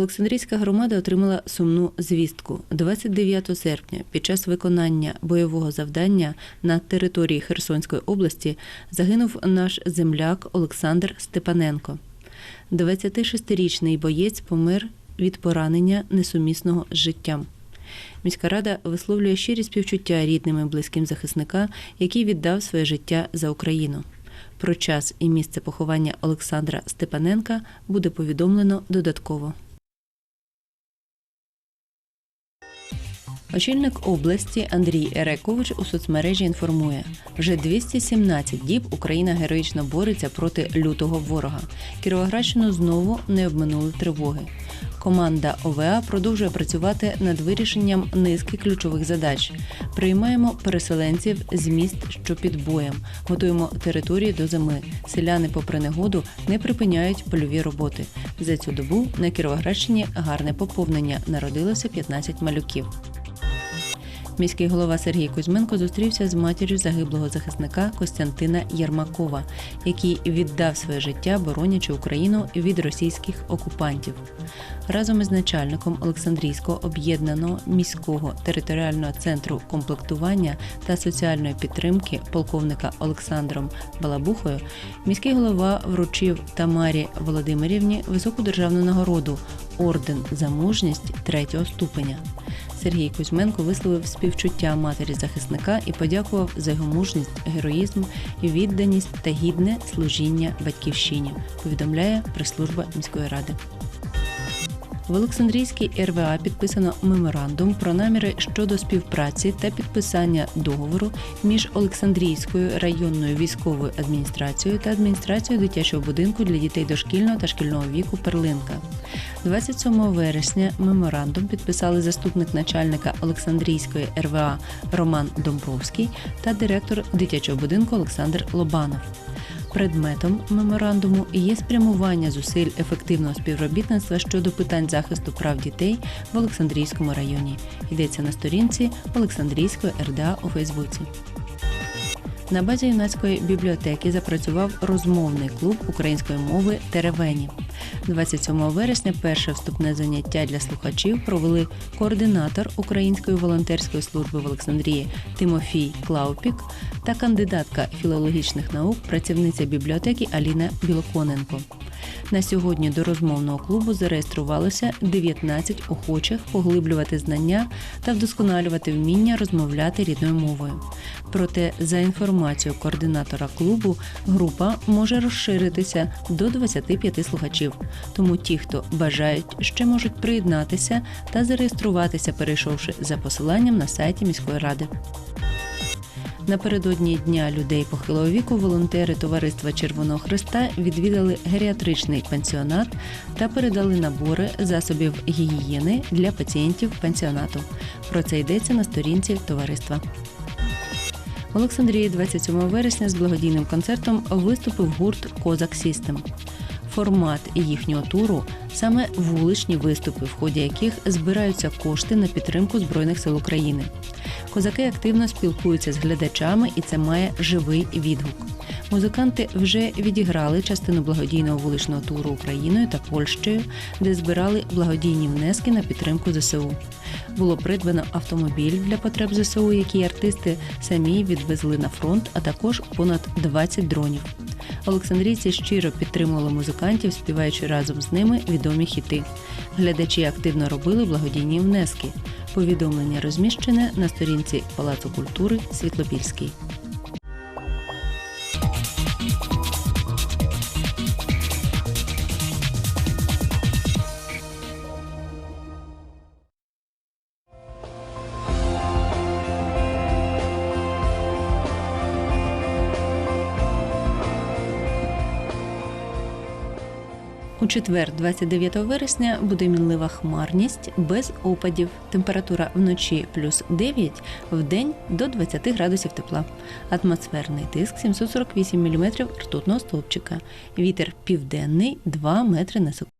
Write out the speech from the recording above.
Олександрійська громада отримала сумну звістку. 29 серпня під час виконання бойового завдання на території Херсонської області загинув наш земляк Олександр Степаненко. 26-річний боєць помер від поранення несумісного з життям. Міська рада висловлює щирі співчуття рідним і близьким захисника, який віддав своє життя за Україну. Про час і місце поховання Олександра Степаненка буде повідомлено додатково. Очільник області Андрій Ерекович у соцмережі інформує: вже 217 діб Україна героїчно бореться проти лютого ворога. Кіровоградщину знову не обминули тривоги. Команда ОВА продовжує працювати над вирішенням низки ключових задач. Приймаємо переселенців з міст, що під боєм, готуємо території до зими. Селяни, попри негоду, не припиняють польові роботи. За цю добу на Кіровоградщині гарне поповнення народилося 15 малюків. Міський голова Сергій Кузьменко зустрівся з матір'ю загиблого захисника Костянтина Єрмакова, який віддав своє життя, боронячи Україну від російських окупантів. Разом із начальником Олександрійського об'єднаного міського територіального центру комплектування та соціальної підтримки полковника Олександром Балабухою міський голова вручив Тамарі Володимирівні високу державну нагороду орден за мужність третього ступеня. Сергій Кузьменко висловив співчуття матері захисника і подякував за його мужність, героїзм, відданість та гідне служіння батьківщині. Повідомляє прес-служба міської ради. В Олександрійській РВА підписано меморандум про наміри щодо співпраці та підписання договору між Олександрійською районною військовою адміністрацією та адміністрацією дитячого будинку для дітей дошкільного та шкільного віку Перлинка. 27 вересня меморандум підписали заступник начальника Олександрійської РВА Роман Домбровський та директор дитячого будинку Олександр Лобанов. Предметом меморандуму є спрямування зусиль ефективного співробітництва щодо питань захисту прав дітей в Олександрійському районі. Йдеться на сторінці Олександрійської РДА у Фейсбуці. На базі юнацької бібліотеки запрацював розмовний клуб української мови Теревені. 27 вересня перше вступне заняття для слухачів провели координатор Української волонтерської служби в Олександрії Тимофій Клаупік та кандидатка філологічних наук, працівниця бібліотеки Аліна Білоконенко. На сьогодні до розмовного клубу зареєструвалося 19 охочих поглиблювати знання та вдосконалювати вміння розмовляти рідною мовою. Проте, за інформацією координатора клубу, група може розширитися до 25 слухачів. Тому ті, хто бажають, ще можуть приєднатися та зареєструватися, перейшовши за посиланням на сайті міської ради. Напередодні дня людей похилого віку волонтери товариства Червоного Христа відвідали геріатричний пансіонат та передали набори засобів гігієни для пацієнтів пансіонату. Про це йдеться на сторінці товариства. В Олександрії 27 вересня з благодійним концертом виступив гурт Козак Сістем. Формат їхнього туру саме вуличні виступи, в ході яких збираються кошти на підтримку Збройних сил України. Козаки активно спілкуються з глядачами, і це має живий відгук. Музиканти вже відіграли частину благодійного вуличного туру Україною та Польщею, де збирали благодійні внески на підтримку ЗСУ. Було придбано автомобіль для потреб ЗСУ, який артисти самі відвезли на фронт, а також понад 20 дронів. Олександрійці щиро підтримували музикантів, співаючи разом з ними відомі хіти. Глядачі активно робили благодійні внески. Повідомлення розміщене на сторінці Палацу культури Світлопільський. У четвер, 29 вересня, буде мінлива хмарність без опадів. Температура вночі плюс 9, в день до 20 градусів тепла. Атмосферний тиск 748 мм ртутного стовпчика. Вітер південний 2 метри на секунду.